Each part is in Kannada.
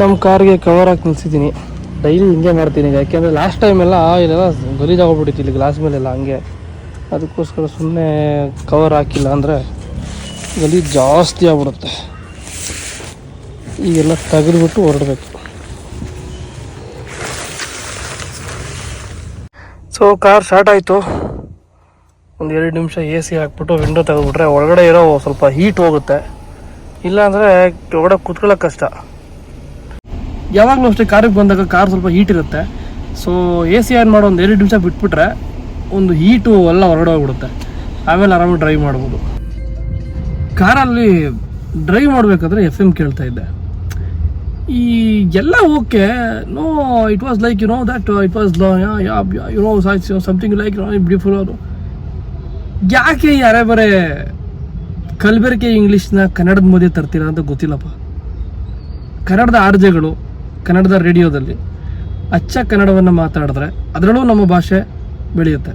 ನಮ್ಮ ಕಾರ್ಗೆ ಕವರ್ ಹಾಕಿ ನಿಲ್ಸಿದ್ದೀನಿ. ಡೈಲಿ ಹಿಂಗೆ ಮಾಡ್ತೀನಿ ಈಗ, ಯಾಕೆಂದರೆ ಲಾಸ್ಟ್ ಟೈಮೆಲ್ಲ ಇಲ್ಲೆಲ್ಲ ಗಲೀಜಾಗೋಗ್ಬಿಟ್ಟಿತ್ತು ಇಲ್ಲಿ ಗ್ಲಾಸ್ ಮೇಲೆಲ್ಲ ಹಂಗೆ. ಅದಕ್ಕೋಸ್ಕರ ಸುಮ್ಮನೆ ಕವರ್ ಹಾಕಿಲ್ಲ ಅಂದರೆ ಗಲೀಜು ಜಾಸ್ತಿ ಆಗ್ಬಿಡುತ್ತೆ. ಈಗೆಲ್ಲ ತೆಗೆದುಬಿಟ್ಟು ಹೊರಡಬೇಕು. ಸೊ ಕಾರ್ ಸ್ಟಾರ್ಟ್ ಆಯಿತು. ಒಂದು ಎರಡು ನಿಮಿಷ ಎ ಸಿ ಹಾಕ್ಬಿಟ್ಟು ವಿಂಡೋ ತೆಗೆದ್ಬಿಟ್ರೆ ಒಳಗಡೆ ಇರೋ ಸ್ವಲ್ಪ ಹೀಟ್ ಹೋಗುತ್ತೆ. ಇಲ್ಲಾಂದರೆ ಒಳಗಡೆ ಕುತ್ಕೊಳ್ಳೋಕೆ ಕಷ್ಟ. ಯಾವಾಗಲೂ ಅಷ್ಟೇ ಕಾರಿಗೆ ಬಂದಾಗ ಕಾರ್ ಸ್ವಲ್ಪ ಹೀಟ್ ಇರುತ್ತೆ. ಸೊ ಎ ಸಿ ಆನ್ ಮಾಡೋ ಒಂದು ಎರಡು ನಿಮಿಷ ಬಿಟ್ಬಿಟ್ರೆ ಒಂದು ಹೀಟು ಎಲ್ಲ ಹೊರಗಡೆ ಹೋಗ್ಬಿಡುತ್ತೆ. ಆಮೇಲೆ ಆರಾಮಾಗಿ ಡ್ರೈವ್ ಮಾಡ್ಬೋದು. ಕಾರಲ್ಲಿ ಡ್ರೈವ್ ಮಾಡಬೇಕಾದ್ರೆ ಎಫ್ ಎಂ ಕೇಳ್ತಾ ಇದ್ದೆ. ಈ ಎಲ್ಲ okay no it was like you know that it was you know something like beautiful ಅವರು ಯಾಕೆ ಯಾರೇ ಬರೇ ಕಲಬೆರಕೆ ಇಂಗ್ಲೀಷ್ನ ಕನ್ನಡದ ಮಧ್ಯೆ ತರ್ತೀರಾ ಅಂತ ಗೊತ್ತಿಲ್ಲಪ್ಪ. ಕನ್ನಡದ ಆರ್ಜೆಗಳು ಕನ್ನಡದ ರೇಡಿಯೋದಲ್ಲಿ ಅಚ್ಚ ಕನ್ನಡವನ್ನು ಮಾತಾಡಿದ್ರೆ ಅದರಲ್ಲೂ ನಮ್ಮ ಭಾಷೆ ಬೆಳೆಯುತ್ತೆ.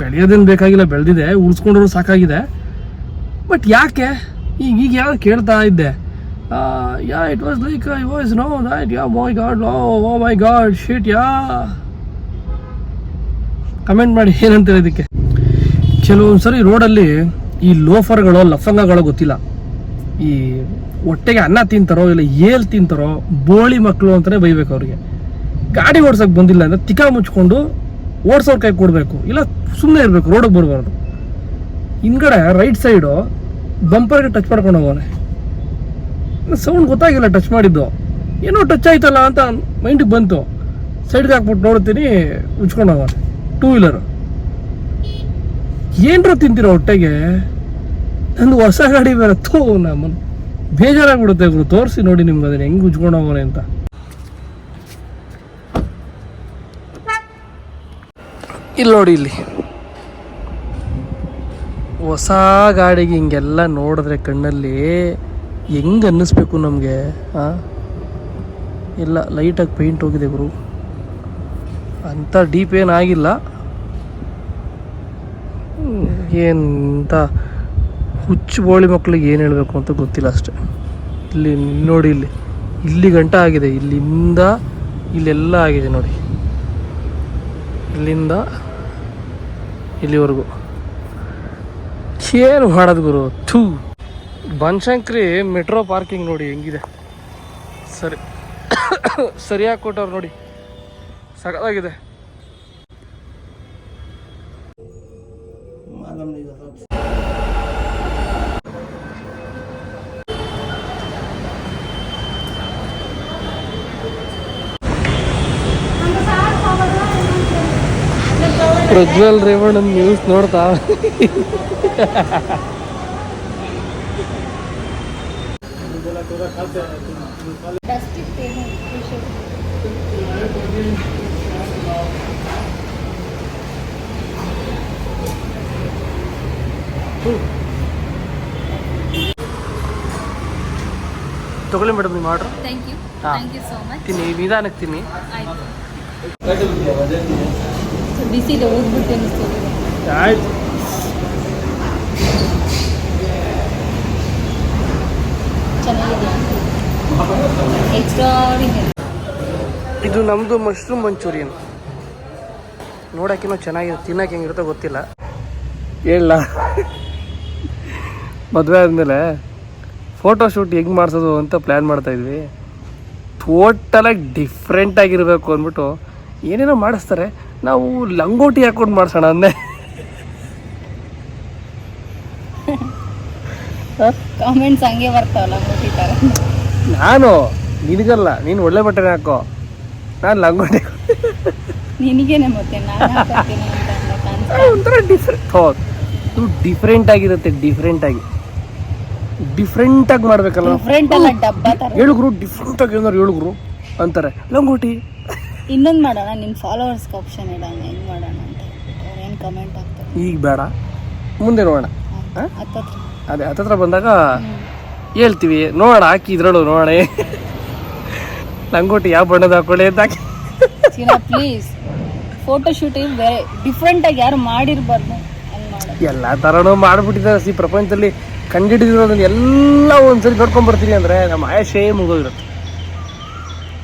ಬೆಳೆಯೋದೇನು ಬೇಕಾಗಿಲ್ಲ, ಬೆಳೆದಿದೆ, ಉಳಿಸ್ಕೊಂಡ್ರು ಸಾಕಾಗಿದೆ. ಬಟ್ ಯಾಕೆ? ಈಗ ಈಗ ಯಾವ್ದು ಕೇಳ್ತಾ ಇದ್ದೆ. Yeah it was like I was no that yeah my God low O my God shit yeah comment ಮಾಡಿ ಏನಂತ ಇದಕ್ಕೆ? ಕೆಲವೊಂದು ಸರಿ ರೋಡಲ್ಲಿ ಈ ಲೋಫರ್ಗಳು ಲಫಂಗಗಳು ಗೊತ್ತಿಲ್ಲ. ಈ ಹೊಟ್ಟೆಗೆ ಅನ್ನ ತಿಂತಾರೋ ಇಲ್ಲ ಏಲ್ ತಿಂತಾರೋ ಬೋಳಿ ಮಕ್ಕಳು ಅಂತಲೇ ಬೈಬೇಕು ಅವ್ರಿಗೆ. ಗಾಡಿ ಓಡಿಸೋಕೆ ಬಂದಿಲ್ಲ ಅಂದ್ರೆ ತಿಕಾ ಮುಚ್ಕೊಂಡು ಓಡಿಸೋರ್ ಕೈ ಕೊಡಬೇಕು. ಇಲ್ಲ ಸುಮ್ಮನೆ ಇರಬೇಕು ರೋಡಿಗೆ ಬರಬಾರ್ದು. ಹಿಂದ್ಗಡೆ ರೈಟ್ ಸೈಡು ಬಂಪರ್ಗೆ ಟಚ್ ಮಾಡ್ಕೊಂಡು ಹೋಗೋನೆ. ಸೌಂಡ್ ಗೊತ್ತಾಗಿಲ್ಲ ಟಚ್ ಮಾಡಿದ್ದು. ಏನೋ ಟಚ್ ಆಯ್ತಲ್ಲ ಅಂತ ಮೈಂಡಿಗೆ ಬಂತು. ಸೈಡ್ಗೆ ಹಾಕ್ಬಿಟ್ಟು ನೋಡ್ತೀನಿ ಉಚ್ಕೊಂಡು ಹೋಗೋನೆ. ಟೂ ವೀಲರು ಏನ್ರ ತಿಂತೀರ ಹೊಟ್ಟೆಗೆ? ನಂದು ಹೊಸ ಗಾಡಿ ಬೇರೆ ತೋ ನಮ್ಮನ್ನು ಬೇಜಾರಾಗ್ಬಿಡುತ್ತೆ ಗುರು. ತೋರಿಸಿ ನೋಡಿ ನಿಮ್ಗೆ ಅದನ್ನ ಹೆಂಗೆ ಉಜ್ಕೊಂಡು ಹೋಗೋಣ ಅಂತ. ಇಲ್ಲಿ ನೋಡಿ ಇಲ್ಲಿ. ಹೊಸ ಗಾಡಿಗೆ ಹಿಂಗೆಲ್ಲ ನೋಡಿದ್ರೆ ಕಣ್ಣಲ್ಲಿ ಹೆಂಗೆ ಅನ್ನಿಸ್ಬೇಕು ನಮಗೆ ಹಾಂ ಇಲ್ಲ, ಲೈಟಾಗಿ ಪೇಂಟ್ ಹೋಗಿದೆ ಗುರು. ಅಂಥ ಡೀಪ್ ಏನಾಗಿಲ್ಲ ಏನಂತ ಹುಚ್ಚು ಬೋಳಿ ಮಕ್ಕಳಿಗೆ ಏನು ಹೇಳಬೇಕು ಅಂತ ಗೊತ್ತಿಲ್ಲ ಅಷ್ಟೆ. ಇಲ್ಲಿ ನೋಡಿ ಇಲ್ಲಿ ಇಲ್ಲಿ ಗಂಟ ಆಗಿದೆ, ಇಲ್ಲಿಂದ ಇಲ್ಲೆಲ್ಲ ಆಗಿದೆ ನೋಡಿ. ಇಲ್ಲಿಂದ ಇಲ್ಲಿವರೆಗೂ. ಏನು ಮಾಡೋದು ಗುರು? ಥೂ. ಬನಶಂಕರಿ ಮೆಟ್ರೋ ಪಾರ್ಕಿಂಗ್ ನೋಡಿ ಹೆಂಗಿದೆ. ಸರಿ. ಸರಿಯಾಗಿ ಕೊಟ್ಟವ್ರು ನೋಡಿ. ಸಖತ್ತಾಗಿದೆ. ಪ್ರಜ್ವಲ್ ರೇವಣ್ಣ ನ್ಯೂಸ್ ನೋಡ್ತಾ ತಗೊಳ್ಳಿ ಮೇಡಮ್ ನಿಮ್ಮ ಆರ್ಡ್ರ್ ಥ್ಯಾಂಕ್ ಯು ಹಾ. ಥ್ಯಾಂಕ್ ಯು ಸೋ ಮಚ್ ತಿನ್ನಿ ನಿಧಾನಕ್ಕೆ ತಿನ್ನಿ ಆಯ್ತು ಹೋಗ್ಬಿಟ್ಟು ಅನಿಸ್ತದೆ ಆಯ್ತು. ಚೆನ್ನಾಗಿದೆ. ಎಕ್ಸ್ಟ್ರಾಡಿನರಿ ಇದು ನಮ್ಮದು ಮಶ್ರೂಮ್ ಮಂಚೂರಿಯನ್ ನೋಡೋಕ್ಕಿನ್ನೂ ಚೆನ್ನಾಗಿದೆ ತಿನ್ನಕ್ಕೆ ಹೆಂಗಿರುತ್ತೋ ಗೊತ್ತಿಲ್ಲ. ಹೇಳ. ಮದುವೆ ಆದಮೇಲೆ ಫೋಟೋ ಶೂಟ್ ಹೆಂಗೆ ಮಾಡಿಸೋದು ಅಂತ ಪ್ಲ್ಯಾನ್ ಮಾಡ್ತಾಯಿದ್ವಿ ಟೋಟಲಾಗಿ ಡಿಫ್ರೆಂಟಾಗಿರಬೇಕು ಅಂದ್ಬಿಟ್ಟು ಏನೇನೋ ಮಾಡಿಸ್ತಾರೆ. ನಾವು ಲಂಗೋಟಿ ಹಾಕೊಂಡು ಮಾಡ್ಸೋಣ ಅಂದೆ. ಕಾಮೆಂಟ್ಸ್ ಹಂಗೆ ಬರ್ತಾವ ಲಂಗೋಟಿ ತರ? ನಾನು ನಿನಗಲ್ಲ ನೀನು ಒಳ್ಳೆ ಬಟ್ಟೆನೇ ಹಾಕೋ. ನಾನು ಲಂಗೋಟಿ ನಿನಗೇನೆ ಮತ್ತೆ ಒಂಥರ ಡಿಫ್ರೆಂಟ್ ಹೌದು. ಇದು ಡಿಫ್ರೆಂಟ್ ಆಗಿರುತ್ತೆ ಡಿಫ್ರೆಂಟ್ ಆಗಿ. ಡಿಫ್ರೆಂಟ್ ಆಗಿ ಮಾಡ್ಬೇಕಲ್ಲ. ಹೇಳುಗ್ರು ಡಿಫ್ರೆಂಟ್ ಆಗಿ ಏನಾರು ಹೇಳುಗ್ರು ಅಂತಾರೆ. ಲಂಗೋಟಿ ಇನ್ನೊಂದು ಮಾಡೋಣ ನಿನ್ನ ಫಾಲೋವರ್ಸ್ಗೆ ಆಪ್ಷನ್ ಇಡೋಣ ಹೆಂಗೆ ಮಾಡೋಣ ಅಂತ ಏನು ಕಮೆಂಟ್ ಆಗ್ತಾರೆ ಈಗ ಬೇಡ ಮುಂದೆ ನೋಡೋಣ? ಹತ್ತತ್ರ. ಅದೇ ಹತ್ತತ್ರ ಬಂದಾಗ ಹೇಳ್ತೀವಿ ನೋಡೋಣ ಹಾಕಿ ಇದ್ರಳು ನೋಡೋಣ. ಲಂಗೋಟಿ ಯಾವ ಬಣ್ಣದ ಹಾಕೊಳ್ಳಿ ಅಂತ ಹಾಕಿ. ಪ್ಲೀಸ್ ಫೋಟೋ ಶೂಟಿಂಗ್ ಬೇರೆ ಡಿಫ್ರೆಂಟಾಗಿ ಯಾರು ಮಾಡಿರ್ಬಾರ್ದು. ಎಲ್ಲ ಥರನೂ ಮಾಡ್ಬಿಟ್ಟಿದ್ದಾರೆ. ಸಿ ಪ್ರಪಂಚದಲ್ಲಿ ಕಂಡಿಡಿದಿರೋದನ್ನ ಎಲ್ಲ ಒಂದ್ಸರಿ ನೋಡ್ಕೊಂಡ್ ಬರ್ತೀನಿ ಅಂದರೆ ನಮ್ಮ ಆಯಶೇ ಮುಗೋಗಿರುತ್ತೆ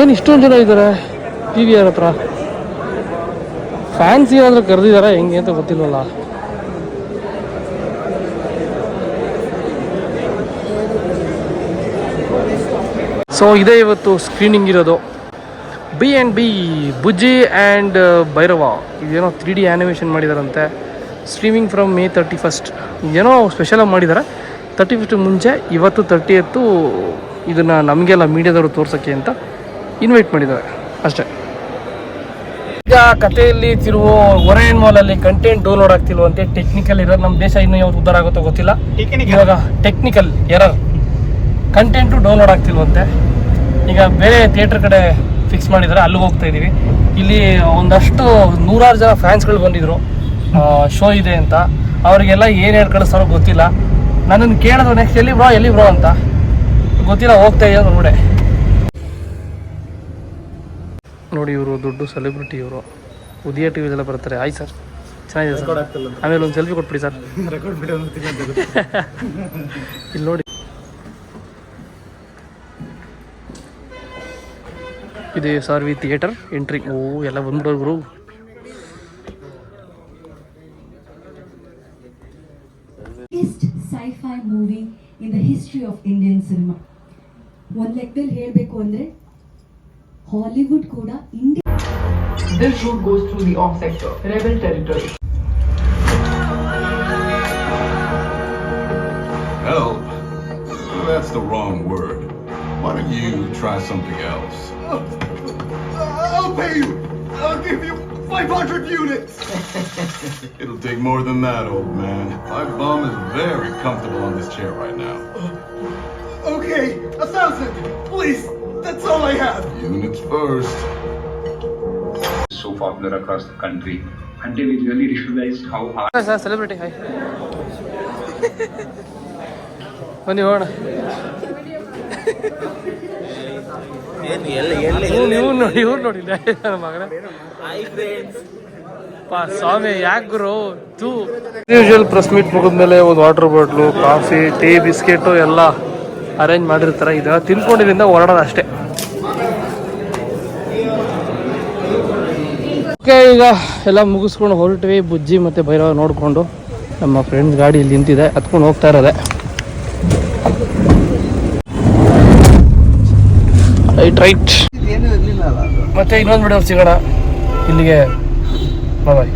ಏನು ಇಷ್ಟೊಂದು ಜನ ಇದ್ದಾರೆ ಪಿ ವಿ ಆರ್ ಹತ್ರ. ಫ್ಯಾನ್ಸಿ ಏನಾದರೂ ಕರೆದಿದ್ದಾರೆ ಹೆಂಗೆ ಅಂತ ಗೊತ್ತಿಲ್ವಲ್ಲ. ಸೊ ಇದೇ ಇವತ್ತು ಸ್ಕ್ರೀನಿಂಗ್ ಇರೋದು. B and B Bujji and Bhairava ಇದೇನೋ three D animation ಮಾಡಿದಾರಂತೆ. Streaming from May thirty first ಏನೋ ಸ್ಪೆಷಲಾಗಿ ಮಾಡಿದ್ದಾರೆ ತರ್ಟಿ ಫಸ್ಟ್ ಮುಂಚೆ, ಇವತ್ತು ತರ್ಟಿ ಎತ್ತು ಇದನ್ನು ನಮಗೆಲ್ಲ ಮೀಡಿಯಾದವರು ತೋರ್ಸೋಕ್ಕೆ ಅಂತ ಇನ್ವೈಟ್ ಮಾಡಿದ್ದಾರೆ. ಅಷ್ಟೇ. ಈಗ ಕಥೆಯಲ್ಲಿ ತಿರುವು ಮಾಲ್ ಅಲ್ಲಿ ಕಂಟೆಂಟ್ ಡೌನ್ಲೋಡ್ ಆಗ್ತಿಲ್ವಂತೆ ಟೆಕ್ನಿಕಲ್ ಇರೋ ನಮ್ಮ ದೇಶ ಇನ್ನೂ ಯಾವ್ದು ಉದ್ದಾರ ಆಗುತ್ತೋ ಗೊತ್ತಿಲ್ಲ. ಇವಾಗ ಟೆಕ್ನಿಕಲ್ ಎರರ್ ಕಂಟೆಂಟು ಡೌನ್ಲೋಡ್ ಆಗ್ತಿಲ್ವಂತೆ. ಈಗ ಬೇರೆ ಥಿಯೇಟರ್ ಕಡೆ ಫಿಕ್ಸ್ ಮಾಡಿದ್ದಾರೆ ಅಲ್ಲಿಗೆ ಹೋಗ್ತಾ ಇದ್ದೀವಿ ಇಲ್ಲಿ ಒಂದಷ್ಟು ನೂರಾರು ಜನ ಫ್ಯಾನ್ಸ್ಗಳು ಬಂದಿದ್ರು. ಶೋ ಇದೆ ಅಂತ. ಅವರಿಗೆಲ್ಲ ಏನು ಹೇಳಿ ಕಳಿಸ್ತಾರೋ ಗೊತ್ತಿಲ್ಲ. ನನ್ನನ್ನು ಕೇಳಿದ್ರು ನೆಕ್ಸ್ಟ್ ಎಲ್ಲಿ ಬ್ರೋ ಎಲ್ಲಿ ಬ್ರೋ ಅಂತ. ಗೊತ್ತಿಲ್ಲ ಹೋಗ್ತಾ ಇದೆಯೋ ನೋಡೆ. ನೋಡಿ ಇವರು ದೊಡ್ಡ ಸೆಲೆಬ್ರಿಟಿ ಇವರು. ಉದಯ ಟಿ ವಿದೆಲ್ಲ ಬರ್ತಾರೆ. ಆಯ್ತು ಸರ್ ಚೆನ್ನಾಗಿದೆ ಸರ್ ಆಮೇಲೆ ಒಂದು ಸೆಲ್ಫಿ ಕೊಟ್ಬಿಡಿ ಸರ್ ಇಲ್ಲಿ ನೋಡಿ. ಇದೆ ಸಾರ್ವಿ ಥಿಯೇಟರ್ ಎಂಟ್ರಿ ಓ ಎಲ್ಲ ಬಂದ್ಬಿಡೋರು ಗುರು. Sci-fi movie in the history of Indian cinema. ಒಂದ್ ಲೆಕ್ಕದಲ್ಲಿ ಹೇಳಬೇಕು ಅಂದ್ರೆ Hollywood Koda India. This route goes through the off sector, rebel territory. Help? That's the wrong word. Why don't you try something else? I'll pay you. I'll give you 500 units. It'll take more than that, old man. My bum is very comfortable on this chair right now. Okay, a thousand, please. That's all I have. Units first. so popular across the country until we really realized how hard sir Celebrity. Hi. ಬನ್ನಿ ಹೋಗೋಣ ಇವ್ನು ನೋಡಿ ಇವ್ರು ನೋಡಿ ಮಗನ ಪಾ ಸ್ವಾಮಿ ಯಾಕೆ ಗುರು ತೂ ಪ್ರೆಸ್ ಮೀಟ್ ಮುಗಿದ್ಮೇಲೆ ಒಂದು water bottle coffee tea biscuit ಎಲ್ಲ ಅರೇಂಜ್ ಮಾಡಿರ್ತಾರೆ. ಇದೆಲ್ಲ ತಿನ್ಕೊಂಡಿದ್ರಿಂದ ಹೊರಡೋದು ಅಷ್ಟೇ. ಓಕೆ ಈಗ ಎಲ್ಲ ಮುಗಿಸ್ಕೊಂಡು ಹೊರಟ್ವಿ. ಬುಜ್ಜಿ ಮತ್ತು ಭೈರವ ನೋಡಿಕೊಂಡು ನಮ್ಮ ಫ್ರೆಂಡ್ಸ್ ಗಾಡಿ ಇಲ್ಲಿ ನಿಂತಿದೆ. ಹತ್ಕೊಂಡು ಹೋಗ್ತಾ ಇರೋದೆ. ರೈಟ್ ರೈಟ್ ಮತ್ತೆ ಇನ್ನೊಂದು ವಿಡಿಯೋ ಸಿಗೋಣ. ಇಲ್ಲಿಗೆ ಬಾಯ್